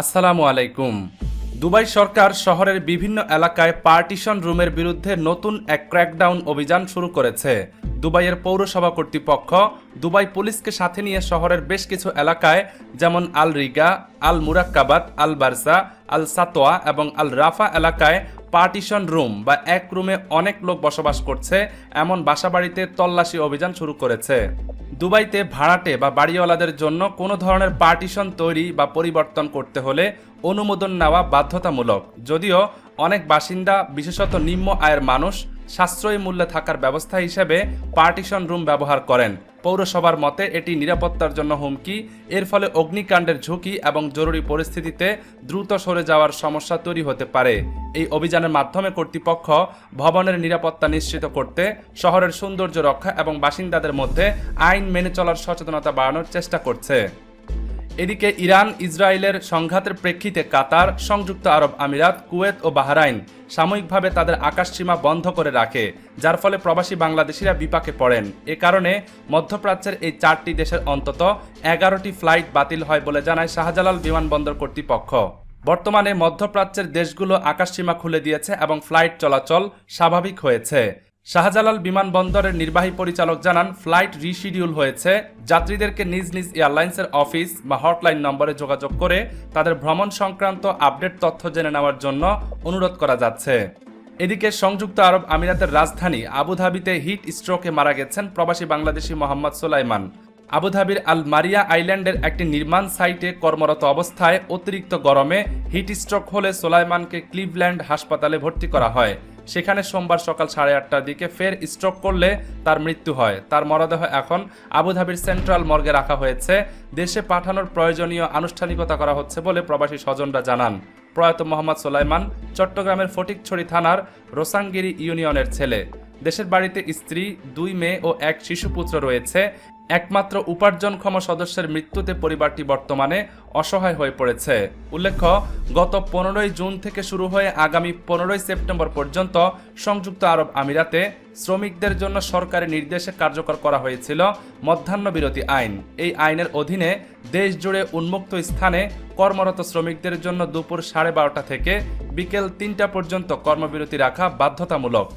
আসসালামু আলাইকুম। দুবাই সরকার শহরের বিভিন্ন এলাকায় পার্টিশন রুমের বিরুদ্ধে নতুন এক ক্র্যাকডাউন অভিযান শুরু করেছে। দুবাইয়ের পৌরসভা কর্তৃপক্ষ দুবাই পুলিশকে সাথে নিয়ে শহরের বেশ কিছু এলাকায়, যেমন আল রিগা, আল মুরাক্কাবাদ, আল বার্সা, আল সাতোয়া এবং আল রাফা এলাকায় পার্টিশন রুম বা এক রুমে অনেক লোক বসবাস করছে, এমন বাসাবাড়িতে তল্লাশি অভিযান শুরু করেছে। দুবাইতে ভাড়াটে বা বাড়িওয়ালাদের জন্য কোনো ধরনের পার্টিশন তৈরি বা পরিবর্তন করতে হলে অনুমোদন নেওয়া বাধ্যতামূলক। যদিও অনেক বাসিন্দা, বিশেষত নিম্ন আয়ের মানুষ সাশ্রয়ী মূল্যে থাকার ব্যবস্থা হিসেবে পার্টিশন রুম ব্যবহার করেন। পৌরসভার মতে, এটি নিরাপত্তার জন্য হুমকি। এর ফলে অগ্নিকাণ্ডের ঝুঁকি এবং জরুরি পরিস্থিতিতে দ্রুত সরে যাওয়ার সমস্যা তৈরি হতে পারে। এই অভিযানের মাধ্যমে কর্তৃপক্ষ ভবনের নিরাপত্তা নিশ্চিত করতে, শহরের সৌন্দর্য রক্ষা এবং বাসিন্দাদের মধ্যে আইন মেনে চলার সচেতনতা বাড়ানোর চেষ্টা করছে। এদিকে ইরান, ইসরায়েলের সংঘাতের প্রেক্ষিতে কাতার, সংযুক্ত আরব আমিরাত, কুয়েত ও বাহরাইন সাময়িকভাবে তাদের আকাশসীমা বন্ধ করে রাখে, যার ফলে প্রবাসী বাংলাদেশিরা বিপাকে পড়েন। এ কারণে মধ্যপ্রাচ্যের এই চারটি দেশের অন্তত এগারোটি ফ্লাইট বাতিল হয় বলে জানায় শাহজালাল বিমানবন্দর কর্তৃপক্ষ। বর্তমানে মধ্যপ্রাচ্যের দেশগুলো আকাশসীমা খুলে দিয়েছে এবং ফ্লাইট চলাচল স্বাভাবিক হয়েছে। শাহজালাল বিমানবন্দরের নির্বাহী পরিচালক জানান, ফ্লাইট রিশিডিউল হয়েছে। যাত্রীদেরকে নিজ নিজ এয়ারলাইন্সের অফিস বা হটলাইন নম্বরে যোগাযোগ করে তাদের ভ্রমণ সংক্রান্ত আপডেট তথ্য জেনে নেওয়ার জন্য অনুরোধ করা যাচ্ছে। এদিকে সংযুক্ত আরব আমিরাতের রাজধানী আবুধাবিতে হিট স্ট্রোকে মারা গেছেন প্রবাসী বাংলাদেশি মোহাম্মদ সোলাইমান। আবুধাবির আল মারিয়া আইল্যান্ডের একটি নির্মাণ সাইটে কর্মরত অবস্থায় অতিরিক্ত গরমে হিট স্ট্রোক হলে সোলাইমানকে ক্লিভল্যান্ড হাসপাতালে ভর্তি করা হয়। সেখানে সোমবার সকাল সাড়ে আটটার দিকে ফের স্ট্রোক করলে তার মৃত্যু হয়। তার মরদেহ এখন আবুধাবির সেন্ট্রাল মর্গে রাখা হয়েছে। দেশে পাঠানোর প্রয়োজনীয় আনুষ্ঠানিকতা করা হচ্ছে বলে প্রবাসী স্বজনরা জানান। প্রয়াত মোহাম্মদ সোলাইমান চট্টগ্রামের ফটিকছড়ি থানার রোসাঙ্গিরি ইউনিয়নের ছেলে। দেশের বাড়িতে স্ত্রী, দুই মেয়ে ও এক শিশুপুত্র রয়েছে। একমাত্র উপার্জনক্ষম সদস্যের মৃত্যুতে পরিবারটি বর্তমানে অসহায় হয়ে পড়েছে। উল্লেখ্য, গত পনেরোই জুন থেকে শুরু হয়ে আগামী পনেরোই সেপ্টেম্বর পর্যন্ত সংযুক্ত আরব আমিরাতে শ্রমিকদের জন্য সরকারি নির্দেশে কার্যকর করা হয়েছিল মধ্যাহ্ন বিরতি আইন। এই আইনের অধীনে দেশ জুড়ে উন্মুক্ত স্থানে কর্মরত শ্রমিকদের জন্য দুপুর সাড়ে বারোটা থেকে বিকেল তিনটা পর্যন্ত কর্মবিরতি রাখা বাধ্যতামূলক।